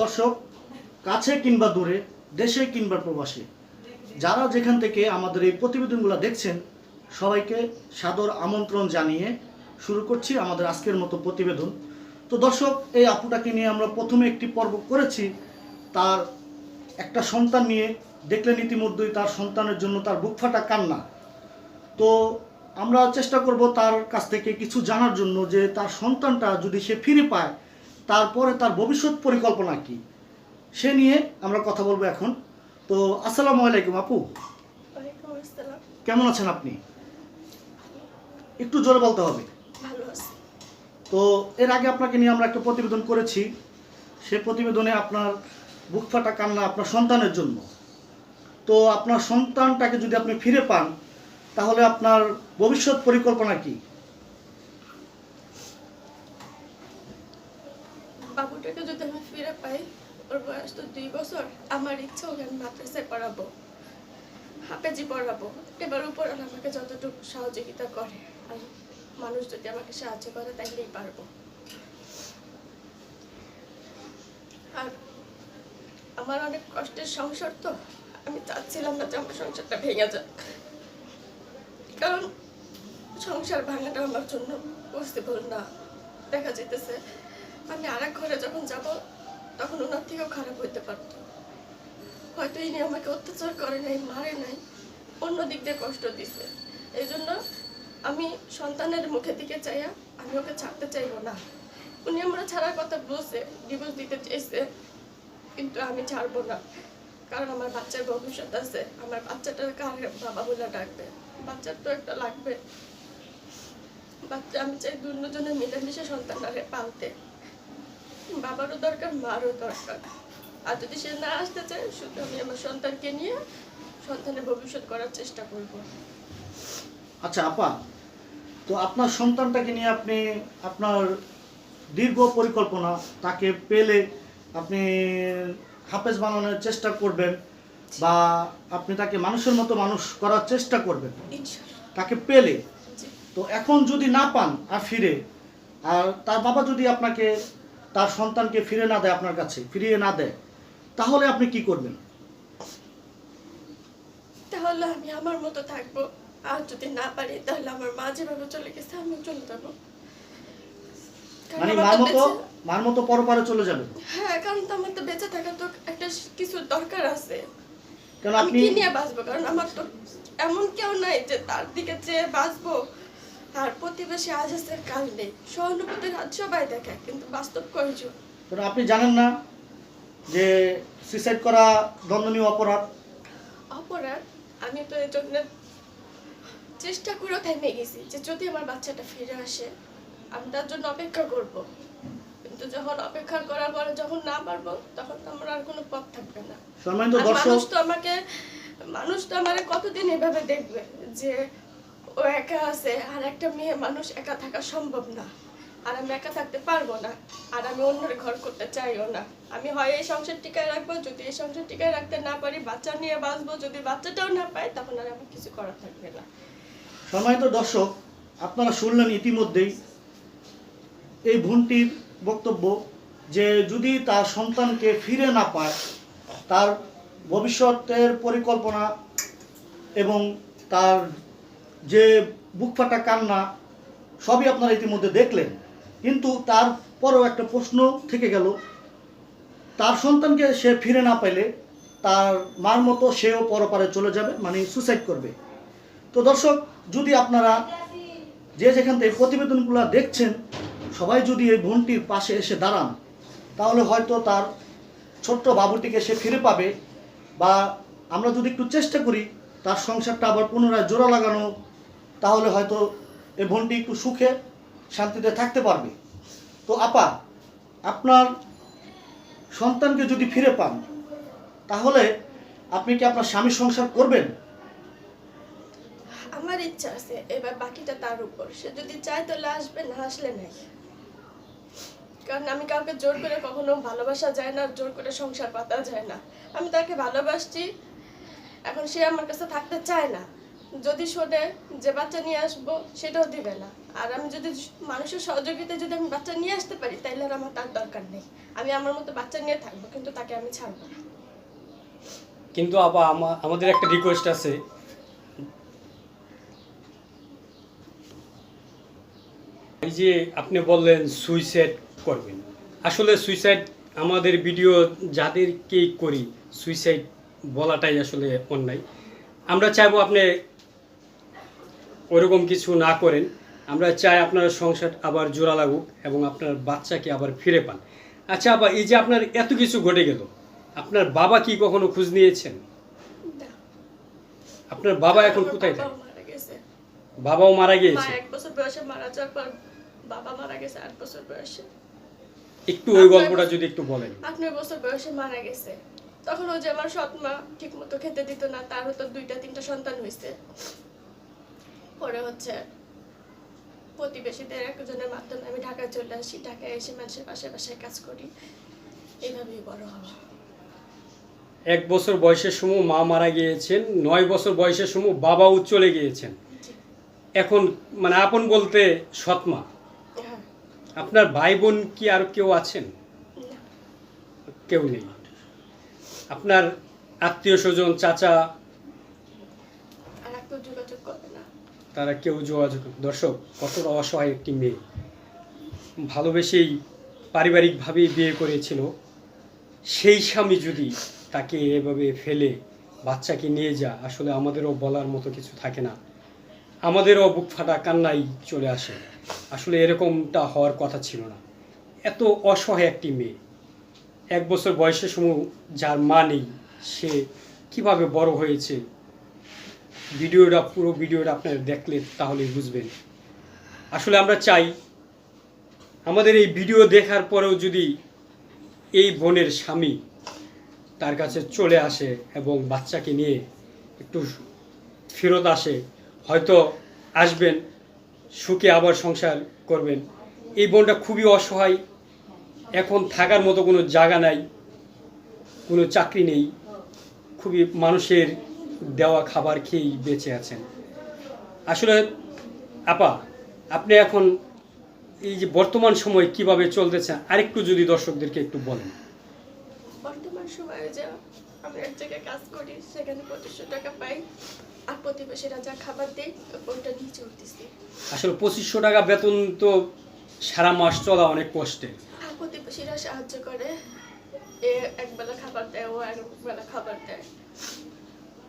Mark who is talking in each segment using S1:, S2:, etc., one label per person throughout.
S1: দর্শক, কাছে কিংবা দূরে, দেশে কিংবা প্রবাসে, যারা যেখান থেকে আমাদের এই প্রতিবেদনগুলো দেখছেন, সবাইকে সাদর আমন্ত্রণ জানিয়ে শুরু করছি আমাদের আজকের মতো প্রতিবেদন। তো দর্শক, এই আপুটাকে নিয়ে আমরা প্রথমে একটি পর্ব করেছি। তার একটা সন্তান নিয়ে দেখলেন ইতিমধ্যেই তার সন্তানের জন্য তার বুক ফাটা কান্না। তো আমরা চেষ্টা করব তার কাছ থেকে কিছু জানার জন্য যে তার সন্তানটা যদি সে ফিরে পায় তারপরে তার ভবিষ্যৎ পরিকল্পনা কি? সে নিয়ে আমরা কথা বলব এখন। তো আসসালামু আলাইকুম আপু। কেমন আছেন আপনি? একটু জোরে বলতে হবে। তো এর আগে আপনাকে নিয়ে আমরা একটা প্রতিবেদন করেছি। সে প্রতিবেদনে আপনার বুক ফাটা কান্না আপনার সন্তানের জন্য। তো আপনার সন্তানটাকে যদি আপনি ফিরে পান তাহলে আপনার ভবিষ্যৎ পরিকল্পনা কি
S2: বাবুটাকে যদি আমি ফিরে পাই, ওর বয়স তো দুই বছর, আমার ওকে আমি মাদ্রাসায় পড়াবো। পড়াবো। এবার উপর আমাকে যতটুকু সহযোগিতা করে, আর মানুষ যদি আমাকে সাহায্য করে পারব। আর আমার অনেক কষ্টের সংসার তো, আমি চাচ্ছিলাম না যে আমার সংসারটা ভেঙে যাক। কারণ সংসার ভাঙাটা আমার জন্য পসিবল না। দেখা যেতেছে আমি আর ঘরে যখন যাব, তখন ওনার থেকেও খারাপ হইতে পারত। হয়তো ইনি আমাকে অত্যাচার করে নাই, মারে নাই, অন্য দিক দিয়ে কষ্ট দিছে। এই জন্য আমি সন্তানের মুখের দিকে চাইয়া আমি ওকে ছাড়তে চাইব না। উনি আমরা ছাড়ার কথা বলছে ডিভোর্স দিতে চাইছে, কিন্তু আমি ছাড়বো না। কারণ আমার বাচ্চার ভবিষ্যৎ আছে, আমার বাচ্চাটার কার বাবা বলে ডাকবে? বাচ্চার তো একটা লাগবে। বাচ্চা, আমি চাই দুজনে মিলেমিশে সন্তানটাকে পালতে। বাবারও দরকার মারও দরকার। আর যদি সে না আসতে চায় শুধু আমি আমার সন্তানকে নিয়ে সন্তানের ভবিষ্যৎ করার চেষ্টা করব।
S1: আচ্ছা আপা তো আপনার সন্তানটাকে নিয়ে আপনি আপনার দীর্ঘ পরিকল্পনা তাকে পেলে আপনি হাফেজ বানানোর চেষ্টা করবেন বা আপনি তাকে মানুষের মতো মানুষ করার চেষ্টা করবেন তাকে পেলে। তো এখন যদি না পান আর ফিরে আর তার বাবা যদি আপনাকে তার সন্তানকে ফিরে না দেয় আপনার কাছে ফিরিয়ে না দেয় তাহলে আপনি কি করবেন?
S2: তাহলে আমি আমার মতো থাকব। আর যদি না পারি তাহলে আমার মা যেভাবে চলে গেছে আমি চলে যাব।
S1: মানে মার মতো মার মতো পরপারে চলে যাবেন
S2: হ্যাঁ কারণ তো আমার তো বেঁচে থাকার তো একটা কিছু দরকার আছে।
S1: কারণ আপনি
S2: কি নিয়ে বাঁচবো? কারণ আমার তো এমন কেউ নাই যে তার দিকে চেয়ে বাঁচবো। আর প্রতিবেশী আজ আছে কাল নেই। সহানুভূতির হাত সবাই দেখে কিন্তু বাস্তব কয়জন?
S1: আপনি জানেন না যে সুইসাইড করা দণ্ডনীয় অপরাধ?
S2: অপরাধ? আমি তো জন্য চেষ্টা করে থেমে গেছি যে যদি আমার বাচ্চাটা ফিরে আসে আমি তার জন্য অপেক্ষা করব। কিন্তু যখন অপেক্ষা করার পরে যখন না পারব তখন তো আমার আর কোনো পথ থাকবে না। মানুষ তো আমাকে মানুষ তো আমার কতদিন এভাবে দেখবে যে ও একা আছে, আর একটা মেয়ে মানুষ একা থাকা সম্ভব না। আর আমি একা থাকতে পারব না, আর আমি অন্যের ঘর করতে চাইও না। আমি হয় এই সংসার টিকায় রাখব, যদি এই সংসার টিকায় রাখতে না পারি, বাচ্চা নিয়ে বাঁচবো, যদি বাচ্চাটাও না পাই তখন আর আমার কিছু করার থাকবে না।
S1: সম্মানিত দর্শক, আপনারা শুনলেন ইতিমধ্যেই এই বোনটির বক্তব্য যে যদি তার সন্তানকে ফিরে না পায়, তার ভবিষ্যতের পরিকল্পনা এবং তার যে বুক ফাটা কান্না, সবই আপনারা ইতিমধ্যে দেখলেন। কিন্তু তারপরেও একটা প্রশ্ন থেকে গেল, তার সন্তানকে সে ফিরে না পেলে তার মার মতো সেও পরপারে চলে যাবে মানে সুসাইড করবে। তো দর্শক, যদি আপনারা যে যেখান থেকে প্রতিবেদনগুলো দেখছেন, সবাই যদি এই বোনটির পাশে এসে দাঁড়ান, তাহলে হয়তো তার ছোট্ট বাবুটিকে সে ফিরে পাবে বা আমরা যদি একটু চেষ্টা করি, তার সংসারটা আবার পুনরায় জোড়া লাগানো তাহলে হয়তো এই বোনটি একটু সুখে শান্তিতে থাকতে পারবে। তো আপা, আপনার সন্তানকে যদি ফিরে পান, তাহলে আপনি কি আপনার স্বামীর সংসার করবেন?
S2: আমার ইচ্ছা আছে, এবার বাকিটা তার উপর। সে যদি চায় তাহলে আসবে, না আসলে নাই। কারণ আমি কাউকে জোর করে কখনো ভালোবাসা যায় না, জোর করে সংসার পাতা যায় না। আমি তাকে ভালোবাসছি, এখন সে আমার কাছে থাকতে চায় না। যদি শোনে যে বাচ্চা নিয়ে আসব, সেটাও দিবে না। আর আমি যদি মানুষের সহযোগিতায় যদি আমি বাচ্চা নিয়ে আসতে পারি, তাইলে আর আমার তার দরকার নেই। আমি আমার মতো বাচ্চা নিয়ে থাকব, কিন্তু তাকে আমি ছাড়বো না।
S3: কিন্তু আপা আমাদের একটা রিকোয়েস্ট আছে। এই যে আপনি বললেন সুইসাইড করবেন। আসলে সুইসাইড আমাদের ভিডিও যাদেরকেই করি সুইসাইড বলাটাই আসলে অন্যায়। আমরা চাইব আপনি ওরকম কিছু না করেন আমরা চাই আপনার সংসার আবার জোড়া লাগুক এবং আপনার বাচ্চাকে আবার ফিরে পান। আচ্ছা আবার এই যে আপনার এত কিছু ঘটে গেল আপনার বাবা কি কখনো খোঁজ নিয়েছেন? আপনার বাবা এখন কোথায়? থাকে বাবাও মারা গিয়েছে?
S2: এক বছর বয়সে মারা যাওয়ার পর বাবা মারা গেছে আট বছর বয়সে।
S3: একটু ওই গল্পটা যদি একটু বলেন।
S2: আট নয় বছর বয়সে মারা গেছে। তখন ও যে আমার সৎ মা ঠিক মতো খেতে দিত না তার হতো দুইটা তিনটা সন্তান হয়েছে। পরে হচ্ছে প্রতিবেশীদের একজনের মাধ্যমে আমি ঢাকায় চলে আসি ঢাকায় এসে মানুষের পাশে বাসায় কাজ করি। এইভাবেই বড় হওয়া।
S3: এক বছর বয়সের সময় মা মারা গিয়েছেন নয় বছর বয়সের সময় বাবাও চলে গিয়েছেন। এখন মানে আপন বলতে সৎমা
S2: হ্যাঁ।
S3: আপনার ভাই বোন কি আর কেউ আছেন? কেউ নেই। আপনার আত্মীয় স্বজন চাচা
S2: আর এক যোগাযোগ করে না
S3: তারা কেউ যোগাযোগ, দর্শক কতটা অসহায় একটি মেয়ে। ভালোবেসেই পারিবারিকভাবেই বিয়ে করেছিল। সেই স্বামী যদি তাকে এভাবে ফেলে বাচ্চাকে নিয়ে যা আসলে আমাদেরও বলার মতো কিছু থাকে না। আমাদেরও বুক ফাটা কান্নাই চলে আসে। আসলে এরকমটা হওয়ার কথা ছিল না। এত অসহায় একটি মেয়ে। এক বছর বয়সের সময় যার মা নেই, সে কীভাবে বড় হয়েছে ভিডিওটা, পুরো ভিডিওটা আপনারা দেখলে তাহলে বুঝবেন। আসলে আমরা চাই, আমাদের এই ভিডিও দেখার পরেও যদি এই বোনের স্বামী তার কাছে চলে আসে এবং বাচ্চাকে নিয়ে একটু ফেরত আসে, হয়তো আসবেন, সুখে আবার সংসার করবেন। এই বোনটা খুবই অসহায়, এখন থাকার মতো কোনো জায়গা নাই, কোনো চাকরি নেই, খুবই মানুষের দেওয়া খাবার খেয়েই বেঁচে আছেন। আসলে আপা আপনি এখন এই যে বর্তমান সময় কীভাবে চলতেছে আরেকটু যদি দর্শকদেরকে একটু বলেন।
S2: বর্তমান সময়ে যে আমি এক জায়গায় কাজ করি সেখানে পঁচিশশো টাকা পাই আর প্রতিবেশীরা যা খাবার দেয় ওইটা নিয়ে চলতেছি।
S3: আসলে পঁচিশশো টাকা বেতন তো সারা মাস চলা অনেক কষ্টের।
S2: আর প্রতিবেশীরা সাহায্য করে এ একবেলা খাবার দেয় ও একবেলা খাবার দেয়।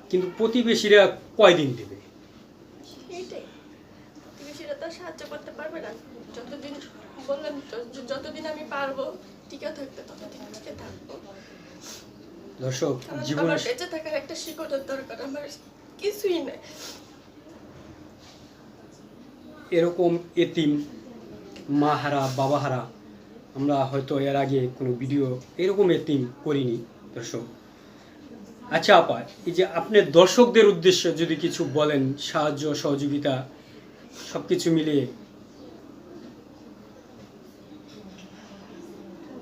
S3: কিন্তু প্রতিবেশীরা কয়দিন দেবে?
S2: এইটাই প্রতিবেশীরা তো সাহায্য করতে পারবে না। যতদিন বললাম যতদিন আমি পারব টিকে থাকতে ততদিন টিকে থাকব।
S3: দর্শক
S2: কারণ
S3: জীবনে
S2: বেঁচে থাকার একটা শিকড়ের দরকার আমার কিছুই নেই।
S3: এরকম এতিম মা হারা বাবা হারা আমরা হয়তো এর আগে কোনো ভিডিও এরকম এতিম করিনি দর্শক। আচ্ছা আপা, এই যে আপনি দর্শকদের উদ্দেশ্যে যদি কিছু বলেন, সাহায্য, সহযোগিতা সব কিছু মিলিয়ে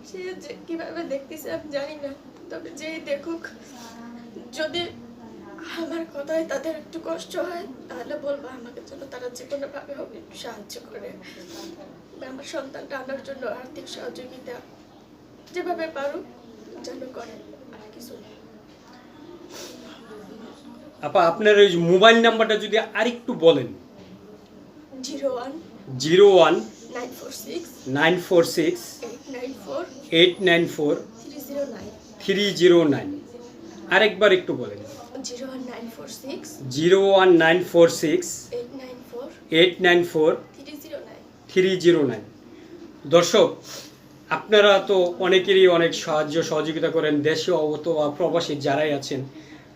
S2: সে কীভাবে দেখতেছে আমি জানি না, তবে যেই দেখুক, যদি আমার কথায় তাদের একটু কষ্ট হয়, তাহলে বলব আমাকে যেন তারা যে কোনো ভাবে হোক একটু সাহায্য করে আমার সন্তানটা আনার জন্য আর্থিক সহযোগিতা যেভাবে পারুক, যেন করে, আর কিছু না।
S3: আপা আপনার ওই মোবাইল নাম্বারটা যদি আরেকটু বলেন।
S2: Zero one
S3: zero one
S2: nine four six eight nine four three zero nine
S3: আরেকবার একটু বলেন।
S2: Zero one nine four six eight nine four three zero nine
S3: দর্শক আপনারা তো অনেকেরই অনেক সাহায্য সহযোগিতা করেন। দেশে অথবা প্রবাসী যারাই আছেন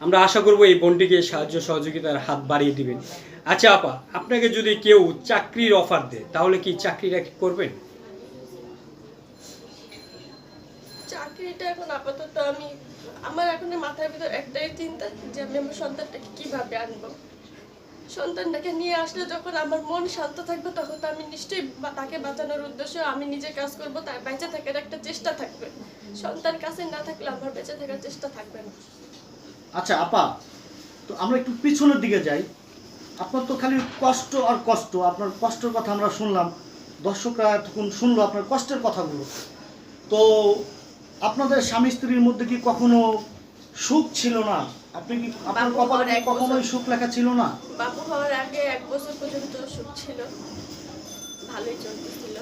S3: আমরা আশা করব এই বোনটিকে সাহায্য সহযোগিতার হাত বাড়িয়ে দিবেন। আচ্ছা আপা, আপনাকে যদি কেউ চাকরির অফার দেয়, তাহলে কি চাকরিটা করবেন?
S2: চাকরিটা এখন আপাতত আমি, আমার এখন মাথার ভিতর একটাই চিন্তা যে আমি আমার সন্তানটাকে কীভাবে আনব। সন্তানটাকে নিয়ে আসলে যখন আমার মন শান্ত থাকবে, তখন তো আমি নিশ্চয়ই তাকে বাঁচানোর উদ্দেশ্যে আমি নিজে কাজ করব, তার বেঁচে থাকার একটা চেষ্টা থাকবে। সন্তান কাছে না থাকলে আমার বেঁচে থাকার চেষ্টা থাকবে না।
S1: আচ্ছা আপা তো আমরা একটু পিছনের দিকে যাই। আপনার তো খালি কষ্ট আর কষ্ট আপনার কষ্টের কথা আমরা শুনলাম। দর্শকরা তখন শুনলো আপনার কষ্টের কথাগুলো। তো আপনাদের স্বামী স্ত্রীর মধ্যে কি কখনো সুখ ছিল না? আপনি কি আপনার কপালে কখনোই সুখ লেখা ছিল না?
S2: বাবু হওয়ার আগে এক বছর পর্যন্ত সুখ ছিল। ভালোই চলতেছিল।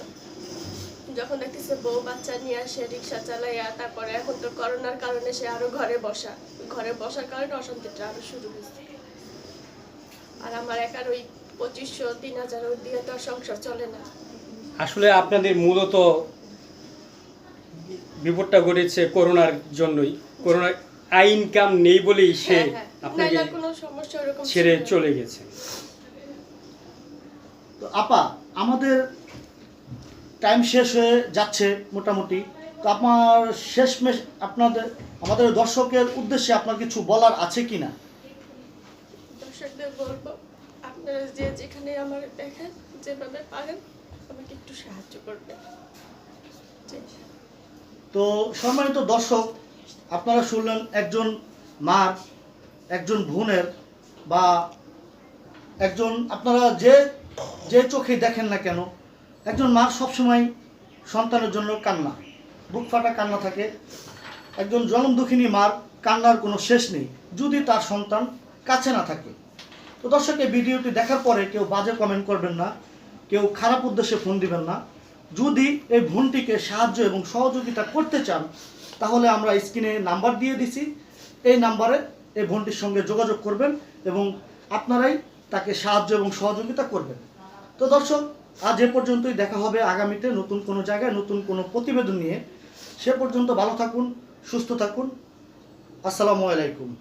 S2: যখন দেখতেছে বউ বাচ্চা নিয়ে আসে রিক্সা চালাইয়া তারপরে এখন তো করোনার কারণে সে আরও ঘরে বসা। ঘরে বসার কারণে অশান্তিটা আরও শুরু হয়েছে। আর আমার একার ওই পঁচিশশো তিন হাজার দিয়ে তো সংসার চলে না।
S3: আসলে আপনাদের মূলত বিপদটা ঘটেছে করোনার জন্যই। করোনার আই ইনকাম নেই বলেই সে
S2: হ্যাঁ, হ্যাঁ।
S3: আপনাকে
S2: সমস্যা ওরকম
S3: ছেড়ে চলে গেছে।
S1: তো আপা আমাদের টাইম শেষ হয়ে যাচ্ছে মোটামুটি। তো আপনার শেষমেশ আপনাদের আমাদের দর্শকের উদ্দেশ্যে আপনার কিছু বলার আছে কি না
S2: দর্শকদের বলব আপনারা যে যেখানে আমার দেখেন যেভাবে পারেন আমাকে একটু সাহায্য করবেন।
S1: তো সম্মানিত দর্শক আপনারা শুনলেন একজন মার একজন বোনের বা একজন আপনারা যে যে চোখে দেখেন না কেন একজন মার সবসময় সন্তানের জন্য কান্না। বুক ফাটা কান্না থাকে। একজন জনম দুঃখিনী মার কান্নার কোনো শেষ নেই, যদি তার সন্তান কাছে না থাকে। তো দর্শক, এই ভিডিওটি দেখার পরে কেউ বাজে কমেন্ট করবেন না, কেউ খারাপ উদ্দেশ্যে ফোন দিবেন না। যদি এই বোনটিকে সাহায্য এবং সহযোগিতা করতে চান, তাহলে আমরা স্ক্রিনে নাম্বার দিয়ে দিছি। এই নাম্বারে এই বোনটির সঙ্গে যোগাযোগ করবেন এবং আপনারাই তাকে সাহায্য এবং সহযোগিতা করবেন। তো দর্শক আজ এ পর্যন্তই দেখা হবে আগামীতে নতুন কোনো জায়গায়, নতুন কোনো প্রতিবেদন নিয়ে। সে পর্যন্ত ভালো থাকুন, সুস্থ থাকুন। আসসালামু আলাইকুম।